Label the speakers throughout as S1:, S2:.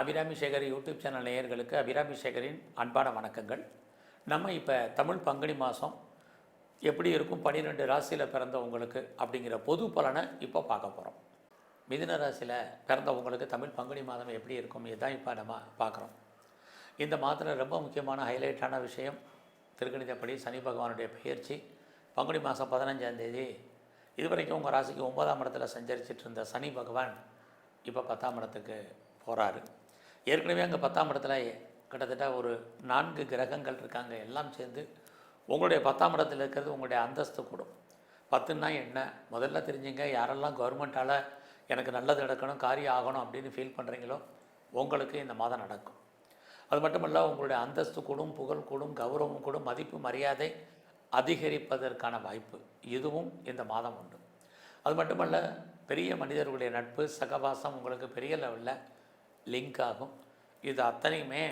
S1: Abirami Sekar YouTube channel நேயர்களுக்கு அபிராமி சேகரின் அன்பான வணக்கங்கள். நம்ம இப்போ தமிழ் பங்குனி மாதம் எப்படி இருக்கும் பன்னிரெண்டு ராசியில் பிறந்தவங்களுக்கு அப்படிங்கிற பொது பலனை இப்போ பார்க்க போகிறோம் மிதுன ராசியில் பிறந்தவங்களுக்கு தமிழ் பங்குனி மாதம் எப்படி இருக்கும் இதுதான் இப்போ நம்ம பார்க்குறோம். இந்த மாதத்தில் ரொம்ப முக்கியமான ஹைலைட்டான விஷயம் திருக்கணிதப்படி சனி பகவானுடைய பயிற்சி பங்குனி மாதம் பதினஞ்சாந்தேதி இதுவரைக்கும் உங்கள் ராசிக்கு ஒன்பதாம் இடத்துல சஞ்சரிச்சிட்டு இருந்த சனி பகவான் இப்போ பத்தாம் இடத்துக்கு போகிறாரு ஏற்கனவே அங்கே பத்தாம் இடத்துல கிட்டத்தட்ட ஒரு நான்கு கிரகங்கள் இருக்காங்க. எல்லாம் சேர்ந்து உங்களுடைய பத்தாம் இடத்துல இருக்கிறது உங்களுடைய அந்தஸ்து கூடும். பத்துன்னா என்ன? முதல்ல தெரிஞ்சுங்க யாரெல்லாம் கவர்மெண்ட்டால் எனக்கு நல்லது நடக்கணும் காரியம் ஆகணும் அப்படின்னு ஃபீல் பண்ணுறீங்களோ உங்களுக்கு இந்த மாதம் நடக்கும். அது மட்டுமல்ல உங்களுடைய அந்தஸ்து கூடும் புகழ் கூடும் கௌரவம் கூடும் மதிப்பு மரியாதை அதிகரிப்பதற்கான வாய்ப்பு. இதுவும் இந்த மாதம் உண்டு. அது மட்டுமல்ல பெரிய மனிதர்களுடைய நட்பு சகவாசம் உங்களுக்கு பெரிய லெவலில் லிங்க் ஆகும். இது அத்தனையுமே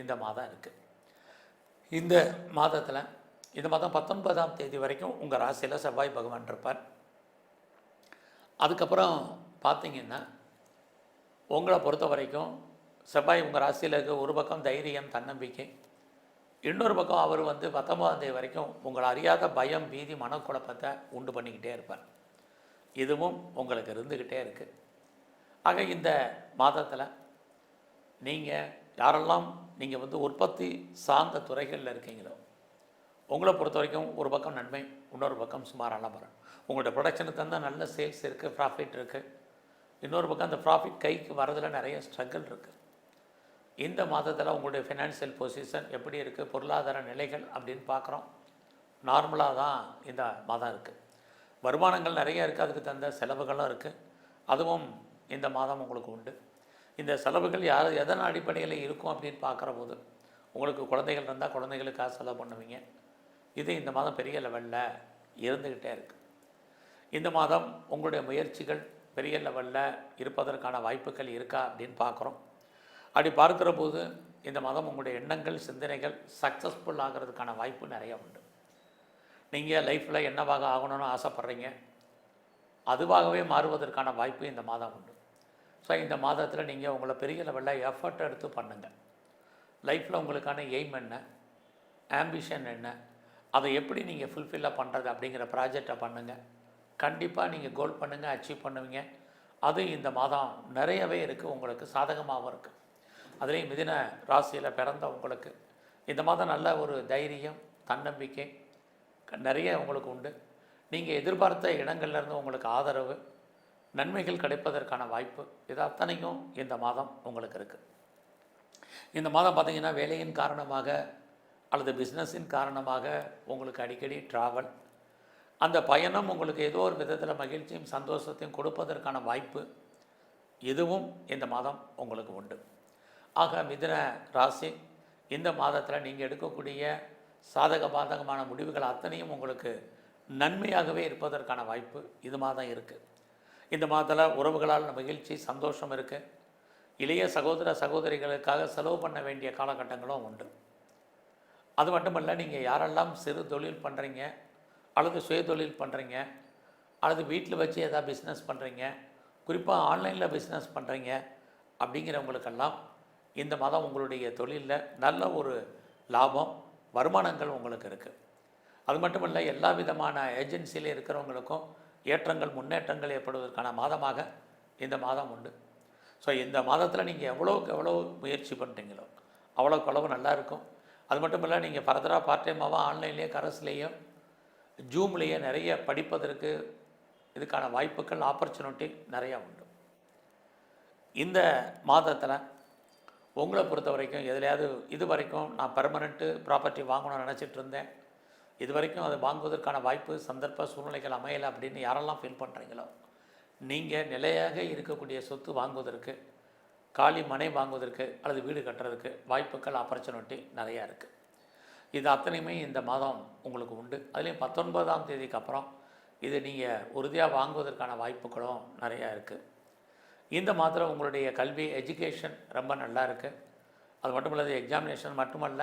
S1: இந்த மாதம் இருக்குது இந்த மாதத்தில் இந்த மாதம் பத்தொன்பதாம் தேதி வரைக்கும் உங்கள் ராசியில் செவ்வாய் பகவான் இருப்பார். அதுக்கப்புறம் பார்த்தீங்கன்னா உங்களை பொறுத்த வரைக்கும் செவ்வாய் உங்கள் ராசியில் இருக்க ஒரு பக்கம் தைரியம் தன்னம்பிக்கை. இன்னொரு பக்கம் அவர் வந்து பத்தொன்பதாம் தேதி வரைக்கும் உங்களை அறியாத பயம் பீதி மனக்குழப்பத்தை உண்டு பண்ணிக்கிட்டே இருப்பார். இதுவும் உங்களுக்கு இருந்துக்கிட்டே இருக்குது ஆக இந்த மாதத்தில் நீங்கள் யாரெல்லாம் நீங்கள் வந்து உற்பத்தி சார்ந்த துறைகளில் இருக்கீங்களோ உங்களை பொறுத்த வரைக்கும் ஒரு பக்கம் நன்மை இன்னொரு பக்கம் சுமாரான பலன் உங்களோட ப்ரொடக்ஷனுக்கு தந்தால் நல்ல சேல்ஸ் இருக்குது ப்ராஃபிட் இருக்குது இன்னொரு பக்கம் அந்த ப்ராஃபிட் கைக்கு வரதில் நிறைய ஸ்ட்ரகிள் இருக்குது இந்த மாதத்தில் உங்களுடைய ஃபினான்ஷியல் பொசிஷன் எப்படி இருக்குது பொருளாதார நிலைகள் அப்படின்னு பார்க்குறோம். நார்மலாக தான் இந்த மாதம் இருக்குது வருமானங்கள் நிறைய இருக்குது அதுக்கு தகுந்த செலவுகளும் இருக்குது அதுவும் இந்த மாதம் உங்களுக்கு உண்டு. இந்த செலவுகள் யார் எதன் அடிப்படையில் இருக்கும் அப்படின்னு பார்க்குற போது உங்களுக்கு குழந்தைகள் இருந்தால் குழந்தைகளுக்காக செலவு பண்ணுவீங்க. இது இந்த மாதம் பெரிய லெவலில் இருந்துக்கிட்டே இருக்குது இந்த மாதம் உங்களுடைய முயற்சிகள் பெரிய லெவலில் இருப்பதற்கான வாய்ப்புகள் இருக்கா அப்படின்னு பார்க்குறோம். அப்படி பார்க்குற போது இந்த மாதம் உங்களுடைய எண்ணங்கள் சிந்தனைகள் சக்ஸஸ்ஃபுல் ஆகிறதுக்கான வாய்ப்பு நிறைய உண்டு. நீங்கள் லைஃப்பில் என்னவாக ஆகணும்னு ஆசைப்பட்றீங்க அதுவாகவே மாறுவதற்கான வாய்ப்பு இந்த மாதம் உண்டு. ஸோ இந்த மாதத்தில் நீங்கள் உங்களை பெரிய லெவலில் எஃபர்ட் எடுத்து பண்ணுங்கள் லைஃப்பில் உங்களுக்கான எய்ம் என்ன? ஆம்பிஷன் என்ன? அதை எப்படி நீங்கள் ஃபுல்ஃபில்லாக பண்ணுறது அப்படிங்கிற ப்ராஜெக்டை பண்ணுங்கள் கண்டிப்பாக நீங்கள் கோல் பண்ணுங்கள் அச்சீவ் பண்ணுவீங்க. அது இந்த மாதம் நிறையவே இருக்குது உங்களுக்கு சாதகமாகவும் இருக்குது அதுலேயும் மிதின ராசியில் பிறந்த உங்களுக்கு இந்த மாதம் நல்ல ஒரு தைரியம் தன்னம்பிக்கை நிறைய உங்களுக்கு உண்டு. நீங்கள் எதிர்பார்த்த இடங்கள்லேருந்து உங்களுக்கு ஆதரவு நன்மைகள் கிடைப்பதற்கான வாய்ப்பு இது அத்தனையும் இந்த மாதம் உங்களுக்கு இருக்குது இந்த மாதம் பார்த்திங்கன்னா வேலையின் காரணமாக அல்லது பிஸ்னஸின் காரணமாக உங்களுக்கு அடிக்கடி ட்ராவல் அந்த பயணம் உங்களுக்கு ஏதோ ஒரு விதத்தில் மகிழ்ச்சியும் சந்தோஷத்தையும் கொடுப்பதற்கான வாய்ப்பு இதுவும் இந்த மாதம் உங்களுக்கு உண்டு. ஆக மிதன ராசி இந்த மாதத்தில் நீங்கள் எடுக்கக்கூடிய சாதக பாதகமான முடிவுகள் அத்தனையும் உங்களுக்கு நன்மையாகவே இருப்பதற்கான வாய்ப்பு இது மாதம் இருக்குது இந்த மாதத்தில் உறவுகளால் மகிழ்ச்சி சந்தோஷம் இருக்குது இளைய சகோதர சகோதரிகளுக்காக செலவு பண்ண வேண்டிய காலகட்டங்களும் உண்டு. அது மட்டுமல்ல நீங்கள் யாரெல்லாம் சிறு தொழில் பண்ணுறீங்க அல்லது சுய தொழில் பண்ணுறீங்க அல்லது வீட்டில் வச்சு எதாவது பிஸ்னஸ் பண்ணுறீங்க குறிப்பாக ஆன்லைனில் பிஸ்னஸ் பண்ணுறீங்க அப்படிங்கிறவங்களுக்கெல்லாம் இந்த மாதம் உங்களுடைய தொழிலில் நல்ல ஒரு லாபம் வருமானங்கள் உங்களுக்கு இருக்குது அது மட்டும் இல்லை எல்லா விதமான ஏஜென்சியில் இருக்கிறவங்களுக்கும் ஏற்றங்கள் முன்னேற்றங்கள் ஏற்படுவதற்கான மாதமாக இந்த மாதம் உண்டு. ஸோ இந்த மாதத்தில் நீங்கள் எவ்வளோக்கு எவ்வளோ முயற்சி பண்ணுறீங்களோ அவ்வளோக்கு அளவு நல்லா இருக்கும். அது மட்டும் இல்லை நீங்கள் ஃபர்தராக பார்ட் டைமாகவும் ஆன்லைன்லேயே கரஸ்லேயும் ஜூம்லேயே நிறைய படிப்பதற்கு இதுக்கான வாய்ப்புகள் ஆப்பர்ச்சுனிட்டி நிறையா உண்டு. இந்த மாதத்தில் உங்களை பொறுத்த வரைக்கும் எதுலையாவது இது வரைக்கும் நான் பெர்மனெண்ட்டு ப்ராப்பர்ட்டி வாங்கணும்னு நினச்சிட்டு இருந்தேன். இது வரைக்கும் அதை வாங்குவதற்கான வாய்ப்பு சந்தர்ப்ப சூழ்நிலைகள் அமையலை அப்படின்னு யாரெல்லாம் ஃபீல் பண்ணுறீங்களோ நீங்கள் நிலையாக இருக்கக்கூடிய சொத்து வாங்குவதற்கு காலி மனை வாங்குவதற்கு அல்லது வீடு கட்டுறதுக்கு வாய்ப்புகள் ஆப்பர்ச்சுனிட்டி நிறையா இருக்குது இது அத்தனையுமே இந்த மாதம் உங்களுக்கு உண்டு. அதுலேயும் பத்தொன்பதாம் தேதிக்கு அப்புறம் இது நீங்கள் உறுதியாக வாங்குவதற்கான வாய்ப்புகளும் நிறையா இருக்குது இந்த மாதத்தில் உங்களுடைய கல்வி எஜுகேஷன் ரொம்ப நல்லா இருக்குது அது மட்டும் இல்லாத எக்ஸாமினேஷன் மட்டுமல்ல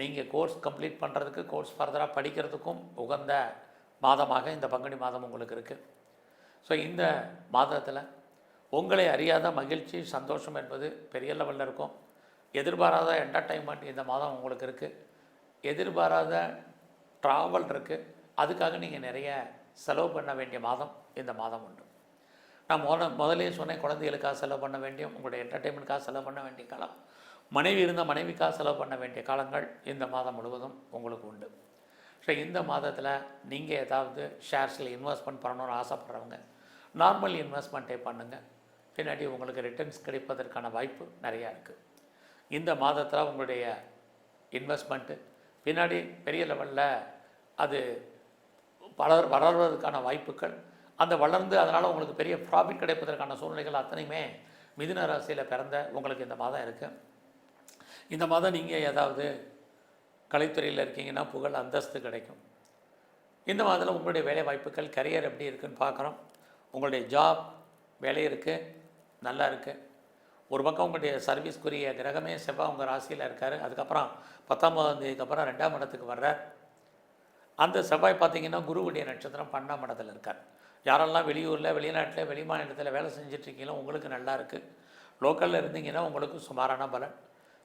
S1: நீங்கள் கோர்ஸ் கம்ப்ளீட் பண்ணுறதுக்கு கோர்ஸ் ஃபர்தராக படிக்கிறதுக்கும் உகந்த மாதமாக இந்த பங்குனி மாதம் உங்களுக்கு இருக்குது ஸோ இந்த மாதத்தில் உங்களை அறியாத மகிழ்ச்சி சந்தோஷம் என்பது பெரிய லெவலில் இருக்கும். எதிர்பாராத என்டர்டைன்மெண்ட் இந்த மாதம் உங்களுக்கு இருக்குது எதிர்பாராத ட்ராவல் இருக்குது அதுக்காக நீங்கள் நிறைய செலவு பண்ண வேண்டிய மாதம் இந்த மாதம் உண்டு. நான் முத முதலே சொன்னேன் குழந்தைகளுக்காக செலவு பண்ண வேண்டிய உங்களுடைய என்டர்டெயின்மெண்ட்காக செலவு பண்ண வேண்டிய காலம். மனைவி இருந்த மனைவிக்காக செலவு பண்ண வேண்டிய காலங்கள் இந்த மாதம் முழுவதும் உங்களுக்கு உண்டு. ஸோ இந்த மாதத்தில் நீங்கள் ஏதாவது ஷேர்ஸில் இன்வெஸ்ட்மெண்ட் பண்ணணும்னு ஆசைப்பட்றவங்க நார்மல் இன்வெஸ்ட்மெண்ட்டே பண்ணுங்கள் பின்னாடி உங்களுக்கு ரிட்டர்ன்ஸ் கிடைப்பதற்கான வாய்ப்பு நிறையா இருக்குது இந்த மாதத்தில் உங்களுடைய இன்வெஸ்ட்மெண்ட்டு பின்னாடி பெரிய லெவலில் அது வளர் வளர்வதற்கான வாய்ப்புகள் அந்த வளர்ந்து அதனால் உங்களுக்கு பெரிய ப்ராஃபிட் கிடைப்பதற்கான சூழ்நிலைகள் அத்தனையுமே மிதுன ராசியில் பிறந்த உங்களுக்கு இந்த மாதம் இருக்குது இந்த மாதம் நீங்கள் ஏதாவது கலைத்துறையில் இருக்கீங்கன்னா புகழ் அந்தஸ்து கிடைக்கும். இந்த மாதத்தில் உங்களுடைய வேலை வாய்ப்புகள் கரியர் எப்படி இருக்குன்னு பார்க்குறோம். உங்களுடைய ஜாப் வேலை இருக்குது நல்லா இருக்குது ஒரு பக்கம் உங்களுடைய சர்வீஸ்க்குரிய கிரகமே செவ்வாய் உங்கள் ராசியில் இருக்கார். அதுக்கப்புறம் பத்தாம் அப்புறம் ரெண்டாம் இடத்துக்கு வர்றார். அந்த செவ்வாய் பார்த்தீங்கன்னா குருவுடைய நட்சத்திரம் பன்னெண்டாம் இடத்துல இருக்கார். யாரெல்லாம் வெளியூரில் வெளிநாட்டில் வெளிமாநிலத்தில் வேலை செஞ்சிட்ருக்கீங்களோ உங்களுக்கு நல்லா இருக்குது லோக்கலில் இருந்தீங்கன்னா உங்களுக்கு சுமாரான பலன்.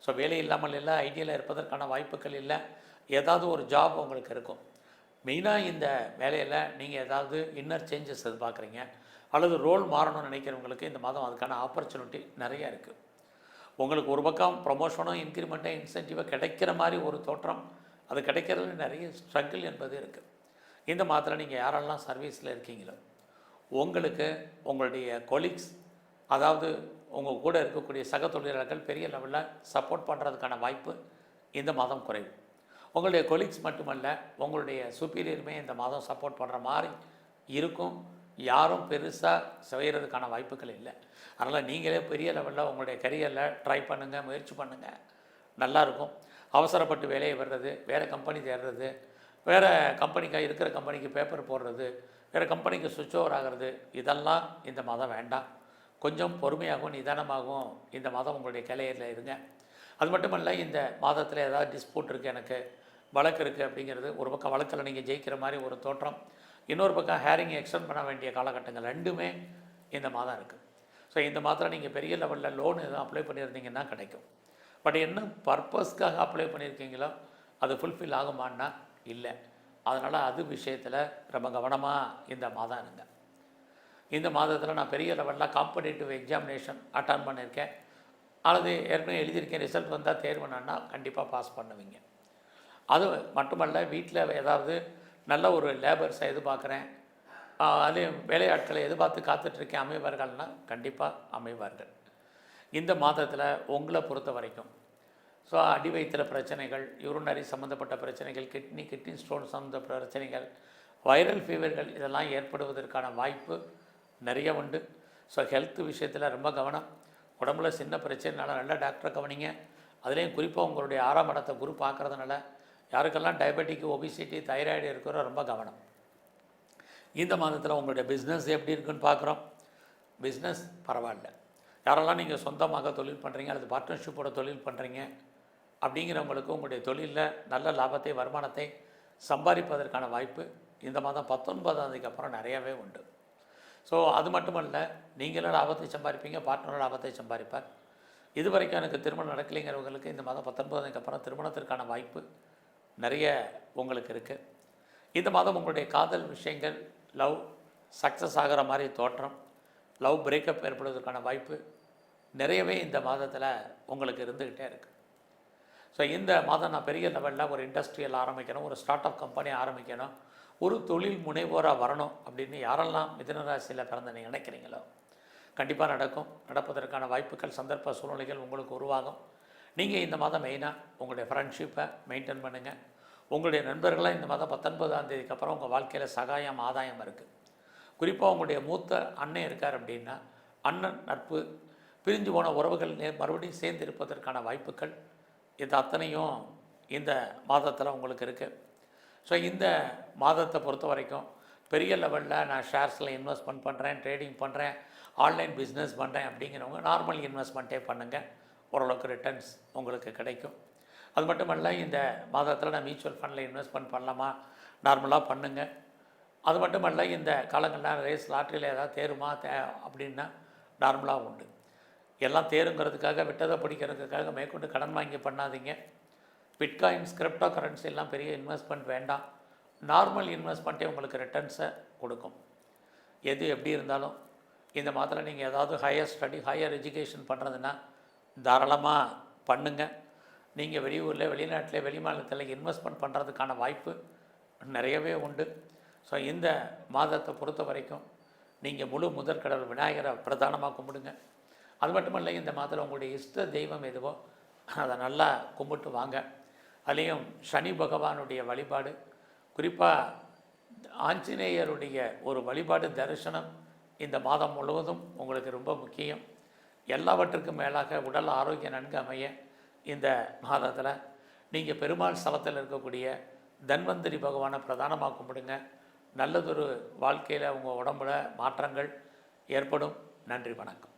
S1: ஸோ வேலை இல்லாமல் இல்லை ஐடியில் இருப்பதற்கான வாய்ப்புகள் இல்லை. ஏதாவது ஒரு ஜாப் உங்களுக்கு இருக்கும். மெயினாக இந்த வேலையில் நீங்கள் ஏதாவது இன்னர் சேஞ்சஸ் எதிர்பார்க்குறீங்க அல்லது ரோல் மாறணும்னு நினைக்கிறவங்களுக்கு இந்த மாதம் அதுக்கான ஆப்பர்ச்சுனிட்டி நிறைய இருக்குது உங்களுக்கு ஒரு பக்கம் ப்ரொமோஷனோ இன்க்ரிமெண்ட்டோ இன்சென்டிவோ கிடைக்கிற மாதிரி ஒரு தோற்றம் அது கிடைக்கிறதுல நிறைய ஸ்ட்ரகிள் என்பது இருக்குது இந்த மாதத்தில் நீங்கள் யாரெல்லாம் சர்வீஸில் இருக்கீங்களோ உங்களுக்கு உங்களுடைய கொலீக்ஸ் அதாவது உங்கள் கூட இருக்கக்கூடிய சக தொழிலாளர்கள் பெரிய லெவலில் சப்போர்ட் பண்ணுறதுக்கான வாய்ப்பு இந்த மாதம் குறைவு. உங்களுடைய கொலீக்ஸ் மட்டுமல்ல உங்களுடைய சுப்பீரியருமே இந்த மாதம் சப்போர்ட் பண்ணுற மாதிரி இருக்கும். யாரும் பெருசாக செய்கிறதுக்கான வாய்ப்புகள் இல்லை. அதனால் நீங்களே பெரிய லெவலில் உங்களுடைய கரியரில் ட்ரை பண்ணுங்கள் முயற்சி பண்ணுங்கள் நல்லாயிருக்கும் அவசரப்பட்டு வேலையை வர்றது வேறு கம்பெனி தேடுறது வேறு கம்பெனிக்காக இருக்கிற கம்பெனிக்கு பேப்பர் போடுறது வேறு கம்பெனிக்கு சுவிட்ச் ஓவர் ஆகிறது இதெல்லாம் இந்த மாதம் வேண்டாம். கொஞ்சம் பொறுமையாகவும் நிதானமாகவும் இந்த மாதம் உங்களுடைய கலையரில் இருங்க. அது மட்டுமல்ல இந்த மாதத்தில் ஏதாவது டிஸ்பியூட் இருக்குது எனக்கு வழக்கு இருக்குது அப்படிங்கிறது ஒரு பக்கம் வழக்கில் நீங்கள் ஜெயிக்கிற மாதிரி ஒரு தோற்றம் இன்னொரு பக்கம் ஹேரிங் எக்ஸ்டெண்ட் பண்ண வேண்டிய காலகட்டங்கள் ரெண்டுமே இந்த மாதம் இருக்குது ஸோ இந்த மாதத்தில் நீங்கள் பெரிய லெவலில் லோன் எதுவும் அப்ளை பண்ணியிருந்தீங்கன்னா கிடைக்கும். பட் என்ன பர்பஸ்க்காக அப்ளை பண்ணியிருக்கீங்களோ அது ஃபுல்ஃபில் ஆகுமான்னா இல்லை. அதனால் அது விஷயத்தில் ரொம்ப கவனமாக இந்த மாதம் இருங்க. இந்த மாதத்தில் நான் பெரிய லெவலில் காம்படேட்டிவ் எக்ஸாமினேஷன் அட்டன் பண்ணியிருக்கேன். அல்லது ஏற்கனவே எழுதியிருக்கேன் ரிசல்ட் வந்தால் தேர்வுனா கண்டிப்பாக பாஸ் பண்ணுவீங்க. அது மட்டுமல்ல வீட்டில் ஏதாவது நல்ல ஒரு லேபர்ஸை எதிர்பார்க்குறேன். அதே வேலையாட்களை எதிர்பார்த்து காத்துட்ருக்கேன் அமைவார்கள்னா கண்டிப்பாக அமைவார்கள். இந்த மாதத்தில் உங்களை பொறுத்த வரைக்கும் ஸோ அடி வயிற்றுல பிரச்சனைகள் யூரினரி சம்மந்தப்பட்ட பிரச்சனைகள் கிட்னி கிட்னி ஸ்டோன் சம்மந்த பிரச்சனைகள் வைரல் ஃபீவர்கள் இதெல்லாம் ஏற்படுவதற்கான வாய்ப்பு நிறைய உண்டு. ஸோ ஹெல்த் விஷயத்தில் ரொம்ப கவனம். உடம்புல சின்ன பிரச்சனைனால நல்ல டாக்டரை கவனிங்க. அதுலேயும் குறிப்பாக உங்களுடைய ஆறாம் இடத்தை குரு பார்க்குறதுனால யாருக்கெல்லாம் டயபெட்டிக் ஒபிசிட்டி தைராய்டு இருக்கிறோ ரொம்ப கவனம். இந்த மாதத்தில் உங்களுடைய பிஸ்னஸ் எப்படி இருக்குன்னு பார்க்குறோம். பிஸ்னஸ் பரவாயில்ல. யாரெல்லாம் நீங்கள் சொந்தமாக தொழில் பண்ணுறீங்க அல்லது பார்ட்னர்ஷிப்போட தொழில் பண்ணுறீங்க அப்படிங்கிறவங்களுக்கு உங்களுடைய தொழிலில் நல்ல லாபத்தை வருமானத்தை சம்பாதிப்பதற்கான வாய்ப்பு இந்த மாதம் பத்தொன்பதாம் தேதிக்கு அப்புறம் நிறையாவே உண்டு. ஸோ அது மட்டுமல்ல நீங்களும் லாபத்தை சம்பாதிப்பீங்க பார்ட்னரோட லாபத்தை சம்பாதிப்பார். இது வரைக்கும் எனக்கு திருமணம் நடக்கலைங்கிறவங்களுக்கு இந்த மாதம் பத்தொன்பதுக்கு அப்புறம் திருமணத்திற்கான வாய்ப்பு நிறைய உங்களுக்கு இருக்குது இந்த மாதம் உங்களுடைய காதல் விஷயங்கள் லவ் சக்ஸஸ் ஆகிற மாதிரி தோற்றம் லவ் பிரேக்கப் ஏற்படுவதற்கான வாய்ப்பு நிறையவே இந்த மாதத்தில் உங்களுக்கு இருந்துக்கிட்டே இருக்குது ஸோ இந்த மாதம் நான் பெரிய லெவலில் ஒரு இண்டஸ்ட்ரியல் ஆரம்பிக்கணும் ஒரு ஸ்டார்ட் அப் கம்பெனி ஆரம்பிக்கணும். ஒரு தொழில் முனைவோராக வரணும் அப்படின்னு யாரெல்லாம் மிதனராசியில் பிறந்த நீங்கள் நினைக்கிறீங்களோ கண்டிப்பாக நடக்கும். நடப்பதற்கான வாய்ப்புகள் சந்தர்ப்ப சூழ்நிலைகள் உங்களுக்கு உருவாகும். நீங்கள் இந்த மாதம் மெயினாக உங்களுடைய ஃப்ரெண்ட்ஷிப்பை மெயின்டைன் பண்ணுங்கள் உங்களுடைய நண்பர்களாக இந்த மாதம் பத்தொன்பதாம் தேதிக்கு அப்புறம் உங்கள் வாழ்க்கையில் சகாயம் ஆதாயம் இருக்குது குறிப்பாக உங்களுடைய மூத்த அண்ணன் இருக்கார் அப்படின்னா அண்ணன் நட்பு பிரிஞ்சு போன உறவுகள் நே- மறுபடியும் சேர்ந்து இருப்பதற்கான வாய்ப்புகள் இது அத்தனையும் இந்த மாதத்தில் உங்களுக்கு இருக்குது ஸோ இந்த மாதத்தை பொறுத்த வரைக்கும் பெரிய லெவலில் நான் ஷேர்ஸில் இன்வெஸ்ட்மெண்ட் பண்ணுறேன் ட்ரேடிங் பண்ணுறேன் ஆன்லைன் பிஸ்னஸ் பண்ணுறேன் அப்படிங்கிறவங்க நார்மல் இன்வெஸ்ட்மெண்ட்டே பண்ணுங்கள் ஓரளவுக்கு ரிட்டர்ன்ஸ் உங்களுக்கு கிடைக்கும். அது மட்டும் இந்த மாதத்தில் நான் மியூச்சுவல் ஃபண்டில் இன்வெஸ்ட்மெண்ட் பண்ணலாமா? நார்மலாக பண்ணுங்கள் அது மட்டும் இந்த காலங்களில் ரேஸ் லாட்ரியில் ஏதாவது தேருமா? தே அப்படின்னா நார்மலாக உண்டு. எல்லாம் தேருங்கிறதுக்காக விட்டதை பிடிக்கிறதுக்காக மேற்கொண்டு கடன் வாங்கி பண்ணாதீங்க. பிட்காயின்ஸ் கிரிப்டோ கரன்சி எல்லாம் பெரிய இன்வெஸ்ட்மெண்ட் வேண்டாம். நார்மல் இன்வெஸ்ட்மெண்ட்டே உங்களுக்கு ரிட்டர்ன்ஸை கொடுக்கும். எது எப்படி இருந்தாலும் இந்த மாதத்தில் நீங்கள் ஏதாவது ஹையர் ஸ்டடி ஹையர் எஜுகேஷன் பண்ணுறதுன்னா தாராளமாக பண்ணுங்கள் நீங்கள் வெளியூரில் வெளிநாட்டில் வெளிமாநிலத்தில் இன்வெஸ்ட்மெண்ட் பண்ணுறதுக்கான வாய்ப்பு நிறையவே உண்டு. ஸோ இந்த மாதத்தை பொறுத்த வரைக்கும் நீங்கள் முழு முதற்கடவுள் விநாயகரை பிரதானமாக கும்பிடுங்க. அது மட்டும் இல்லை இந்த மாதத்தில் உங்களுடைய இஷ்ட தெய்வம் எதுவோ அதை நல்லா கும்பிட்டு வாங்க. அதுலேயும் சனி பகவானுடைய வழிபாடு குறிப்பாக ஆஞ்சநேயருடைய ஒரு வழிபாடு தரிசனம் இந்த மாதம் முழுவதும் உங்களுக்கு ரொம்ப முக்கியம். எல்லாவற்றுக்கும் மேலாக உடல் ஆரோக்கியம் நன்கு அமைய இந்த மாதத்தில் நீங்கள் பெருமாள் ஸ்தலத்தில் இருக்கக்கூடிய தன்வந்திரி பகவானை பிரதானமாக கும்பிடுங்க. நல்லதொரு வாழ்க்கையில் உங்கள் உடம்புல மாற்றங்கள் ஏற்படும். நன்றி வணக்கம்.